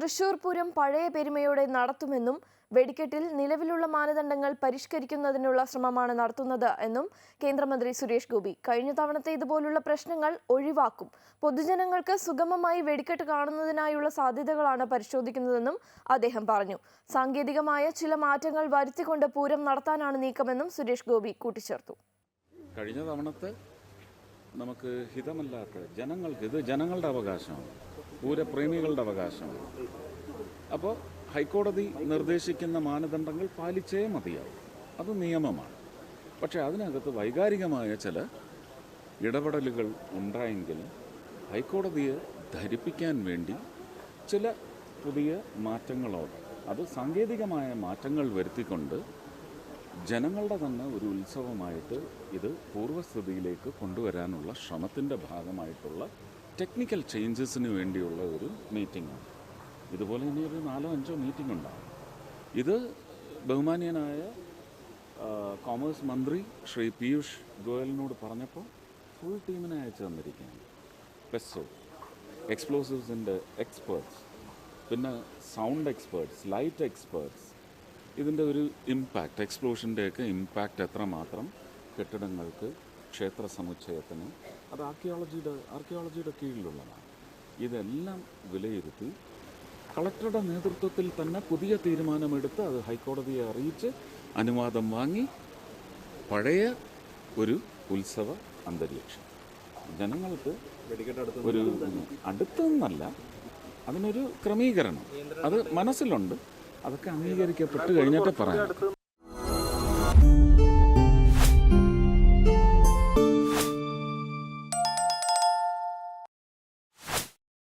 തൃശൂർ പൂരം പഴയ പെരുമയോടെ നടത്തുമെന്നും വെടിക്കെട്ടിൽ നിലവിലുള്ള മാനദണ്ഡങ്ങൾ പരിഷ്കരിക്കുന്നതിനുള്ള ശ്രമമാണ് നടത്തുന്നത് എന്നും കേന്ദ്രമന്ത്രി സുരേഷ് ഗോപി കഴിഞ്ഞ തവണത്തെ ഇതുപോലുള്ള പ്രശ്നങ്ങൾ ഒഴിവാക്കും. പൊതുജനങ്ങൾക്ക് സുഗമമായി വെടിക്കെട്ട് കാണുന്നതിനായുള്ള സാധ്യതകളാണ് പരിശോധിക്കുന്നതെന്നും അദ്ദേഹം പറഞ്ഞു. സാങ്കേതികമായ ചില മാറ്റങ്ങൾ വരുത്തിക്കൊണ്ട് പൂരം നടത്താനാണ് നീക്കമെന്നും സുരേഷ് ഗോപി കൂട്ടിച്ചേർത്തു. കഴിഞ്ഞ തവണത്തെ നമുക്ക് ഹിതമല്ലാത്ത ജനങ്ങൾക്ക് ഇത് ജനങ്ങളുടെ അവകാശമാണ്. പൂരപ്രേമികളുടെ അവകാശമാണ്. അപ്പോൾ ഹൈക്കോടതി നിർദ്ദേശിക്കുന്ന മാനദണ്ഡങ്ങൾ പാലിച്ചേ മതിയാവും. അത് നിയമമാണ്. പക്ഷേ അതിനകത്ത് വൈകാരികമായ ചില ഇടപെടലുകൾ ഉണ്ടായെങ്കിൽ ഹൈക്കോടതിയെ ധരിപ്പിക്കാൻ വേണ്ടി ചില പുതിയ മാറ്റങ്ങളോടെ അത് സാങ്കേതികമായ മാറ്റങ്ങൾ വരുത്തിക്കൊണ്ട് ജനങ്ങളുടെ തന്നെ ഒരു ഉത്സവമായിട്ട് ഇത് പൂർവസ്ഥിതിയിലേക്ക് കൊണ്ടുവരാനുള്ള ശ്രമത്തിന്റെ ഭാഗമായിട്ടുള്ള ടെക്നിക്കൽ ചേഞ്ചസിന് വേണ്ടിയുള്ള ഒരു മീറ്റിംഗാണ് ഇതുപോലെ തന്നെ ഒരു നാലോ അഞ്ചോ മീറ്റിംഗ് ഉണ്ടാകും ഇത് ബഹുമാനീയനായ കോമേഴ്സ് മന്ത്രി ശ്രീ പീയൂഷ് ഗോയലിനോട് പറഞ്ഞപ്പോൾ ഫുൾ ടീമിനെ അയച്ചു തന്നിരിക്കുകയാണ്. പെസോ എക്സ്പ്ലോസീവ്സിന്റെ എക്സ്പേർട്സ് പിന്നെ സൗണ്ട് എക്സ്പേർട്സ് ലൈറ്റ് എക്സ്പേർട്സ് ഇതിന്റെ ഒരു ഇമ്പാക്റ്റ് എക്സ്പ്ലോഷന്റെയൊക്കെ ഇമ്പാക്റ്റ് എത്രമാത്രം കെട്ടിടങ്ങൾക്ക് ക്ഷേത്ര സമുച്ചയത്തിന് അത് ആർക്കിയോളജിയുടെ ആർക്കിയോളജിയുടെ കീഴിലുള്ളതാണ്. ഇതെല്ലാം വിലയിരുത്തി കളക്ടറുടെ നേതൃത്വത്തിൽ തന്നെ പുതിയ തീരുമാനമെടുത്ത് അത് ഹൈക്കോടതിയെ അറിയിച്ച് അനുവാദം വാങ്ങി പഴയ ഒരു ഉത്സവ അന്തരീക്ഷം. ജനങ്ങൾക്ക് ഒരു അടുത്തെന്നല്ല അതിനൊരു ക്രമീകരണം. അത് മനസ്സിലുണ്ട്. അതൊക്കെ അംഗീകരിക്കപ്പെട്ട് കഴിഞ്ഞിട്ട് പറയാം.